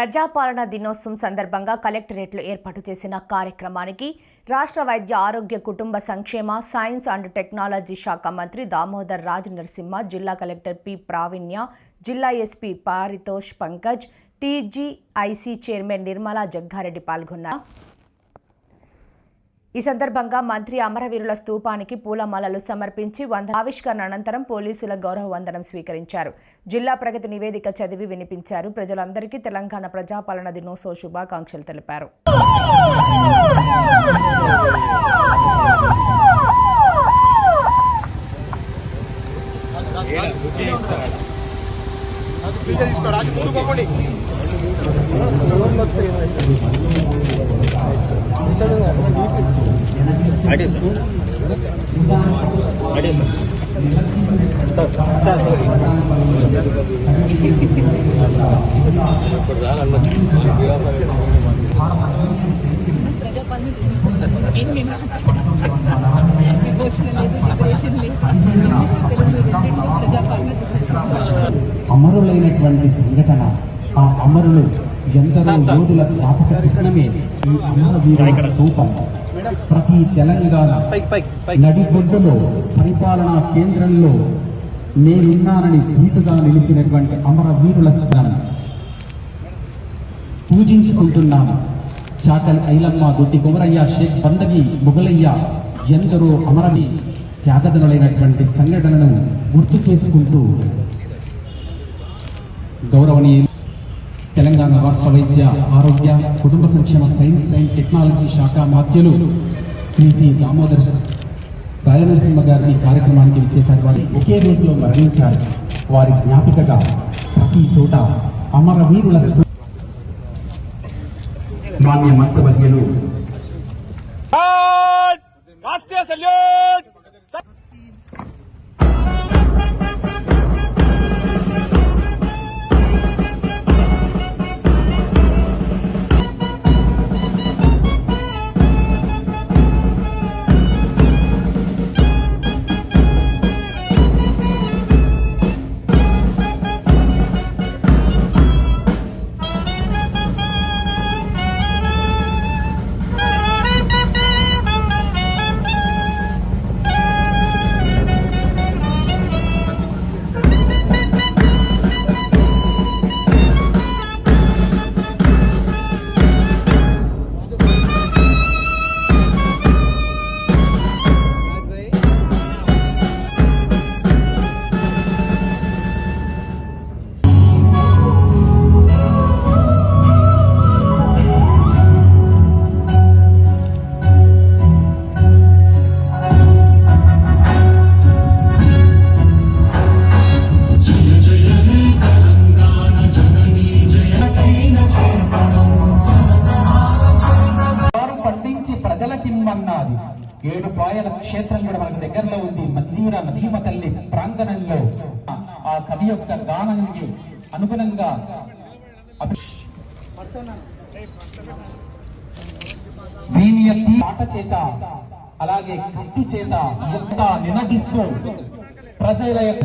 ప్రజాపాలన దినోత్సవం సందర్భంగా కలెక్టరేట్లో ఏర్పాటు చేసిన కార్యక్రమానికి రాష్ట్ర వైద్య ఆరోగ్య కుటుంబ సంక్షేమ సైన్స్ అండ్ టెక్నాలజీ శాఖ మంత్రి దామోదర్ రాజ్ నరసింహ జిల్లా కలెక్టర్ పి ప్రావీణ్య జిల్లా SP Paritosh Pankaj TGIC chairman Nirmala Jaggareddy పాల్గొన్నారు. ఈ సందర్భంగా మంత్రి అమరవీరుల స్తూపానికి పూలమాలలు సమర్పించి వంద ఆవిష్కరణ అనంతరం పోలీసుల గౌరవ వందనం స్వీకరించారు. జిల్లా ప్రగతి నివేదిక చదివి వినిపించారు. ప్రజలందరికీ తెలంగాణ ప్రజాపాలన దినోత్సవ శుభాకాంక్షలు తెలిపారు. అడే సార్. అడే సార్. Sir sir. ఇప్పుడు రాలన్న ఎందరో యోధుల జ్ఞాపక చిహ్నమే ఈ అమరవీరుల స్థూపం ప్రతి తెలంగాణ పైకి నడిబొడ్డులో పరిపాలనా కేంద్రంలో నేనున్నానని ధీటుగా నిలిచినటువంటి అమరవీరుల స్థానం పూజించుకుంటున్నాము చాకలి ఐలమ్మ దొడ్డి కుమరయ్య షేక్ బందగి మొగలయ్య ఎందరో అమరవి త్యాగదనులైనటువంటి సంఘటనలను గుర్తు చేసుకుంటూ గౌరవనీయ తెలంగాణ రాష్ట్ర వైద్య ఆరోగ్య కుటుంబ సంక్షేమ సైన్స్ అండ్ టెక్నాలజీ శాఖ మాధ్యులు శ్రీ శ్రీ దామోదర్ రాజనరసింహ గారిని కార్యక్రమానికి ఇచ్చేశారు వారి ఒకే రోజులో మరణించారు. వారి జ్ఞాపికగా ప్రతి చోట అమరవీరుల స్తూ- మాన్య మంత్రవర్యులు రాష్ట్రీయ ప్రజలకిమ్మన్నది ఏడు పాయల క్షేత్రం కూడా మనకు దగ్గరలో ఉంది. మంజీర నదీమ తల్లి ప్రాంగణంలో. ఆ కవి యొక్క గానానికి అనుగుణంగా అభి- వీని యొక్క చేత అలాగే కత్తి చేత ఎంత నినదిస్తూ ప్రజల యొక్క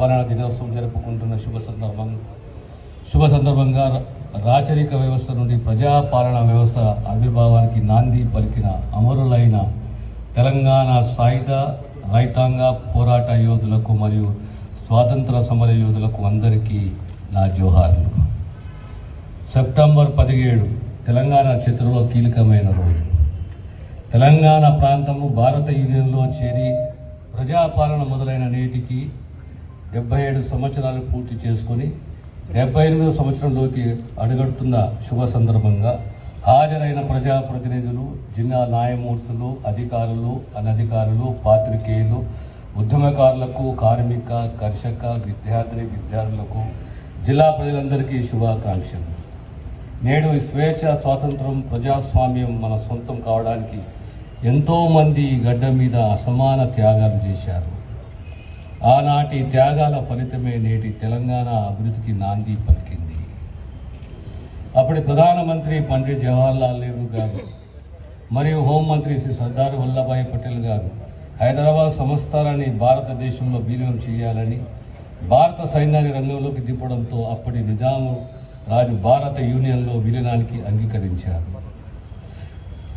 ప్రజాపాలన దినోత్సవం జరుపుకుంటున్న శుభ సందర్భం శుభ సందర్భంగా రాచరిక వ్యవస్థ నుండి ప్రజాపాలన వ్యవస్థ ఆవిర్భావానికి నాంది పలికిన అమరులైన తెలంగాణ సాయుధ రైతాంగ పోరాట యోధులకు మరియు స్వాతంత్ర సమర యోధులకు అందరికీ నా జోహార్లు. సెప్టెంబర్ పదిహేడు తెలంగాణ చరిత్రలో కీలకమైన రోజు. తెలంగాణ ప్రాంతము భారత యూనియన్లో చేరి ప్రజాపాలన మొదలైన నేటికి డెబ్బై ఏడు సంవత్సరాలు పూర్తి చేసుకొని డెబ్బై ఎనిమిదో సంవత్సరంలోకి అడుగడుతున్న శుభ సందర్భంగా హాజరైన ప్రజాప్రతినిధులు జిల్లా న్యాయమూర్తులు అధికారులు అనధికారులు పాత్రికేయులు ఉద్యమకారులకు కార్మిక కర్షక విద్యార్థిని విద్యార్థులకు జిల్లా ప్రజలందరికీ శుభాకాంక్షలు. నేడు ఈ స్వేచ్ఛ స్వాతంత్రం ప్రజాస్వామ్యం మన సొంతం కావడానికి ఎంతోమంది ఈ గడ్డ మీద అసమాన త్యాగాలు చేశారు. ఆనాటి త్యాగాల ఫలితమే నేటి తెలంగాణ అభివృద్ధికి నాంది పలికింది. అప్పటి ప్రధానమంత్రి పండిట్ జవహర్లాల్ నెహ్రూ గారు మరియు హోంమంత్రి శ్రీ సర్దార్ వల్లభాయ్ పటేల్ గారు హైదరాబాద్ సంస్థానాన్ని భారతదేశంలో విలీనం చేయాలని భారత సైన్యాన్ని రంగంలోకి దింపడంతో అప్పటి నిజాము రాజు భారత యూనియన్లో విలీనానికి అంగీకరించారు.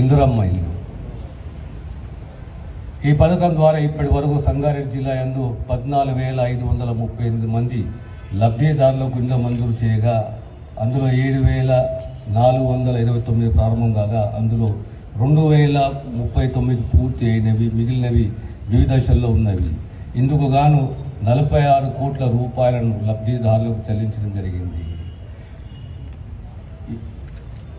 ఇందురమ్మ ఇల్లు ఈ పథకం ద్వారా ఇప్పటి వరకు సంగారెడ్డి జిల్లా యందు పద్నాలుగు వేల ఐదు వందల ముప్పై ఎనిమిది మంది లబ్ధిదారులకు ఇండ్ల మంజూరు చేయగా అందులో ఏడు వేల నాలుగు వందల ఇరవై తొమ్మిది ప్రారంభం కాగా అందులో రెండు వేల ముప్పై తొమ్మిది పూర్తి అయినవి మిగిలినవి వివిధ దశల్లో ఉన్నవి. ఇందుకు గాను నలభై ఆరు కోట్ల రూపాయలను లబ్ధిదారులకు చెల్లించడం జరిగింది.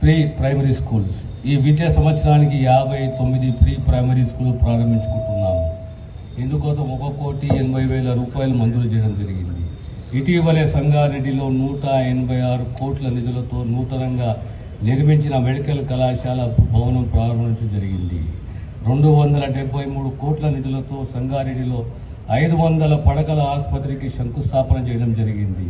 Pre primary schools. ఈ విద్యా సంవత్సరానికి యాభై తొమ్మిది ప్రీ ప్రైమరీ స్కూల్ ప్రారంభించుకుంటున్నాము. ఇందుకోసం ఒక కోటి ఎనభై వేల రూపాయలు మంజూరు చేయడం జరిగింది. ఇటీవలే సంగారెడ్డిలో నూట ఎనభై ఆరు కోట్ల నిధులతో నూతనంగా నిర్మించిన మెడికల్ కళాశాల భవనం ప్రారంభించడం జరిగింది. రెండు వందల డెబ్బై మూడు కోట్ల నిధులతో సంగారెడ్డిలో ఐదు వందల పడకల ఆసుపత్రికి శంకుస్థాపన చేయడం జరిగింది.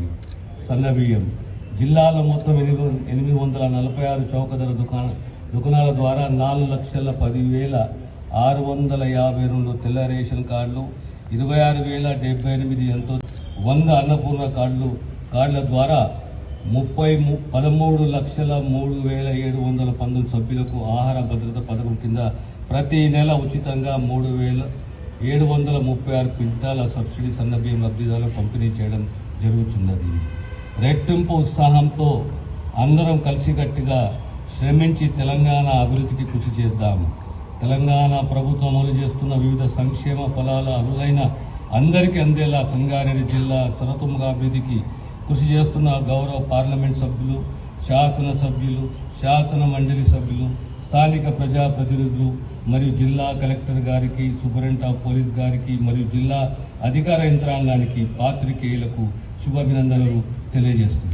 సన్నబియ్యం. జిల్లాలో మొత్తం ఎనిమిది ఎనిమిది వందల నలభై ఆరు చౌకధర దుకాణం దుకాణాల ద్వారా నాలుగు లక్షల పదివేల ఆరు వందల యాభై రెండు తెల్ల రేషన్ కార్డులు ఇరవై ఆరు వేల డెబ్బై ఎనిమిది ఎంతో వంద అన్నపూర్ణ కార్డులు కార్డుల ద్వారా ముప్పై ము పదమూడు లక్షల మూడు వేల ఏడు వందల పంతొమ్మిది సభ్యులకు ఆహార భద్రత పథకం కింద ప్రతి నెల ఉచితంగా మూడు వేల ఏడు వందల ముప్పై ఆరు క్వింటాల సబ్సిడీ సన్నబియ్యం లబ్ధిదారులకు పంపిణీ చేయడం జరుగుతున్నది. రెట్టింపు ఉత్సాహంతో అందరం కలిసికట్టుగా శ్రమించి తెలంగాణ అభివృద్ధికి కృషి చేద్దాం. తెలంగాణ ప్రభుత్వం అమలు చేస్తున్న వివిధ సంక్షేమ ఫలాల అరులైన అందరికీ అందేలా సంగారెడ్డి జిల్లా సరతుముగా అభివృద్ధికి కృషి చేస్తున్న గౌరవ పార్లమెంట్ సభ్యులు శాసన సభ్యులు శాసన మండలి సభ్యులు స్థానిక ప్రజాప్రతినిధులు మరియు జిల్లా కలెక్టర్ గారికి సూపరింటెండెంట్ ఆఫ్ పోలీస్ గారికి మరియు జిల్లా అధికార యంత్రాంగానికి పాత్రికేయులకు శుభాభినందనలు తెలియజేస్తుంది